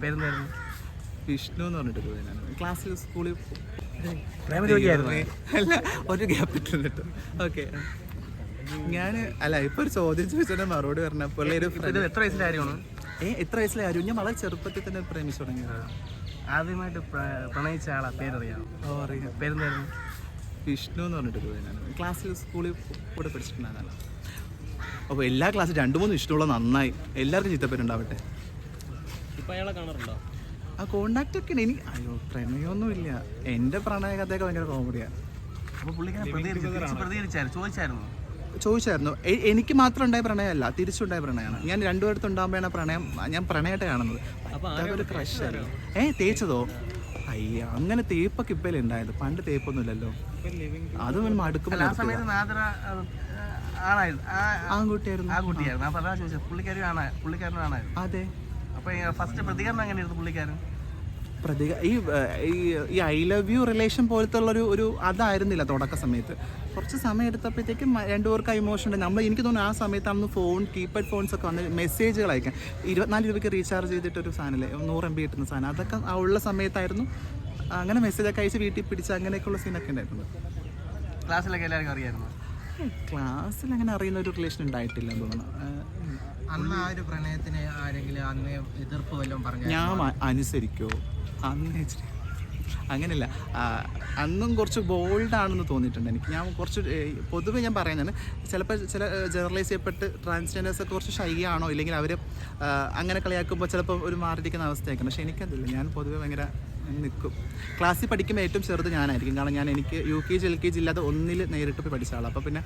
പേരെന്തായിരുന്നു? വിഷ്ണു എന്ന് പറഞ്ഞിട്ട് ക്ലാസ്സിൽ സ്കൂളിൽ അല്ല ഒരു ഗ്യാപ്പ് ഇട്ടിട്ട് ഓക്കെ ഞാൻ അല്ല ഇപ്പൊ ഒരു ചോദ്യം ചോദിച്ചാൽ മറുപടി പറഞ്ഞപ്പോൾ എത്ര വയസ്സിന്റെ കാര്യമാണ്? ഏ എത്ര വയസ്സിലെ കാര്യം? ഞാൻ വളരെ ചെറുപ്പത്തിൽ തന്നെ പ്രേമിച്ചു തുടങ്ങിയതാണ് ആദ്യമായിട്ട് പ്രണയിച്ച ആളാ പേരറിയാമോ ഓ അറിയാം. പേരെന്തായിരുന്നു? വിഷ്ണു എന്ന് പറഞ്ഞിട്ട് ക്ലാസ്സിൽ സ്കൂളിൽ കൂടെ പഠിച്ചിട്ടുണ്ടായിരുന്നല്ലോ അപ്പോൾ എല്ലാ ക്ലാസ്സിൽ രണ്ട് മൂന്ന് ഇഷ്ടമുള്ള നന്നായി. എല്ലാവർക്കും ചീത്തപ്പേരുണ്ടാവട്ടെ. ഇപ്പം അയാളെ കാണാറുണ്ടോ? ആ കോണ്ടാക്ട് ഒക്കെ എനിക്ക് അയ്യോ പ്രണയമൊന്നുമില്ല. എന്റെ പ്രണയ കഥയൊക്കെ ഭയങ്കര കോമഡിയാണ് അപ്പോൾ പുള്ളിക്കാരെ പ്രതികരിച്ചു. പ്രതികരിച്ചായിരുന്നു? ചോദിച്ചായിരുന്നു. ചോദിച്ചായിരുന്നു. എനിക്ക് മാത്രം ഉണ്ടായ പ്രണയമല്ല തിരിച്ചുണ്ടായ പ്രണയമാണ്. ഞാൻ രണ്ടുപേരത്തും ഉണ്ടാകുമ്പോഴാണ് പ്രണയം ഞാൻ പ്രണയമായിട്ട് കാണുന്നത്. ഒരു ക്രഷായിരുന്നു ഏ തേച്ചതോ? അയ്യ അങ്ങനെ തേപ്പൊക്കെ ഇപ്പല്ലേ ഉണ്ടായത്? പണ്ട് തേപ്പൊന്നുമില്ലല്ലോ. അത് മടുക്കുമ്പോൾ സമയത്ത് നാദര അത്, ആണായിരുന്നു. ആ- ആൺകുട്ടിയായിരുന്നു. അതാ. ഫസ്റ്റ് പ്രതികരണം എങ്ങനെയായിരുന്നു പുള്ളിക്കാരൻ? പ്രതിക ഈ ഈ- ഐ ലവ് യു റിലേഷൻ പോലത്തെ ഉള്ളൊരു ഒരു അതായിരുന്നില്ല തുടക്ക സമയത്ത്. കുറച്ച് സമയം എടുത്തപ്പോഴത്തേക്കും രണ്ടുപേർക്ക് ഇമോഷൻ ഉണ്ട്. നമ്മൾ എനിക്ക് തോന്നുന്നു ആ സമയത്താണ് ഫോൺ കീപാഡ് ഫോൺസ് ഒക്കെ വന്ന് മെസ്സേജുകൾ അയക്കാൻ. ഇരുപത്തിനാല് രൂപയ്ക്ക് റീചാർജ് ചെയ്തിട്ട് ഒരു സാധനമല്ലേ നൂറ് എം ബി കിട്ടുന്ന സാധനം. അതൊക്കെ ആ ഉള്ള സമയത്തായിരുന്നു. അങ്ങനെ മെസ്സേജൊക്കെ അയച്ച് വീട്ടിൽ പിടിച്ച് അങ്ങനെയൊക്കെയുള്ള സീനൊക്കെ ഉണ്ടായിരുന്നു ക്ലാസ്സിലൊക്കെ എല്ലാവർക്കും അറിയായിരുന്നു? ക്ലാസ്സിൽ അങ്ങനെ അറിയുന്ന ഒരു റിലേഷൻ ഉണ്ടായിട്ടില്ല എന്ന് തോന്നുന്നു. അന്ന് ആ ഒരു പ്രണയത്തിന് ആരെങ്കിലും അന്ന് എതിർപ്പ് വല്ലതും പറഞ്ഞു ഞാൻ അനുസരിക്കോ? അന്ന് അങ്ങനെയല്ല. അന്നും കുറച്ച് ബോൾഡാണെന്ന് തോന്നിയിട്ടുണ്ട് എനിക്ക്. ഞാൻ കുറച്ച് പൊതുവേ ഞാൻ പറയുന്നതാണ് ചിലപ്പോൾ ചില ജനറലൈസ് ചെയ്യപ്പെട്ട് ട്രാൻസ്ജെൻഡേഴ്സ് ഒക്കെ കുറച്ച് ഷൈ ആണോ? ഇല്ലെങ്കിൽ അവർ അങ്ങനെ കളിയാക്കുമ്പോൾ ചിലപ്പോൾ ഒരു മാറിയിരിക്കുന്ന അവസ്ഥയായിരിക്കും. പക്ഷേ എനിക്കതില്ല. ഞാൻ പൊതുവെ ഭയങ്കര നിൽക്കും ക്ലാസ്സിൽ പഠിക്കുമ്പോൾ ഏറ്റവും ചെറുത് ഞാനായിരിക്കും. കാരണം ഞാൻ എനിക്ക് U K G L K G ഇല്ലാതെ ഒന്നിൽ നേരിട്ട് പോയി പഠിച്ച ആളാണ് അപ്പോൾ പിന്നെ